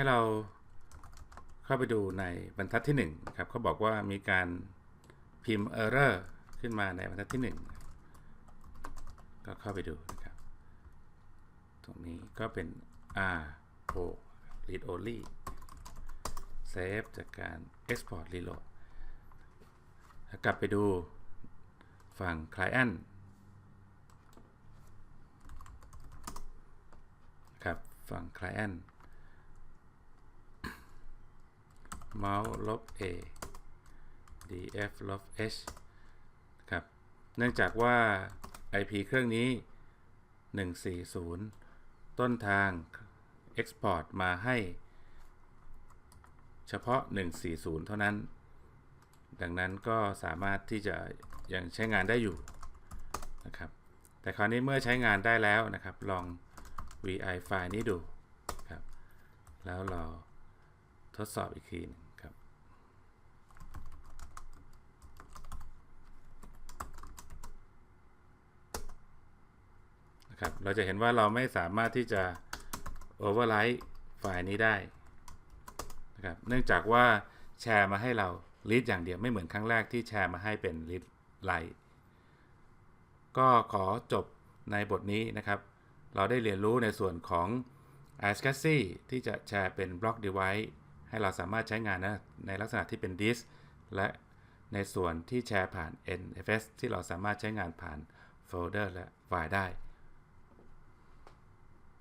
ให้เราเข้าไปดูในบรรทัดที่1นะครับเขาบอกว่ามีการพิมพ์ error ขึ้นมาในบรรทัดที่ 1 ก็เข้าไปดูนะครับ ตรงนี้ก็เป็น R O read only save จากการ export reload กลับไปดูฝั่ง client ครับฝั่ง client mouse ลบ a df ลบ h ครับ เนื่องจากว่า IP เครื่องนี้ 140 ต้นทาง export มาให้ เฉพาะ 140 เท่านั้น ดังนั้นก็สามารถที่จะยังใช้งานได้อยู่นะครับ แต่คราวนี้เมื่อใช้งานได้แล้วนะครับ ลอง vi ไฟล์นี้ดูครับ แล้วเราทดสอบอีกทีนึงครับ นะครับ เราจะเห็นว่าเราไม่สามารถที่จะ overwrite ไฟล์นี้ได้นะครับ เนื่องจากว่าแชร์มาให้เรา read อย่างเดียวไม่เหมือนครั้งแรกที่แชร์มาให้เป็น read write ก็ขอจบในบทนี้นะครับ เราได้เรียนรู้ในส่วนของ a s c i ที่จะแชร์เป็นบล็อก device ให้เราสามารถใช้งานนะในลักษณะที่เป็น disk และในส่วนที่แชร์ผ่าน NFS ที่เราสามารถใช้งานผ่านโฟลเดอร์และไฟล์ได้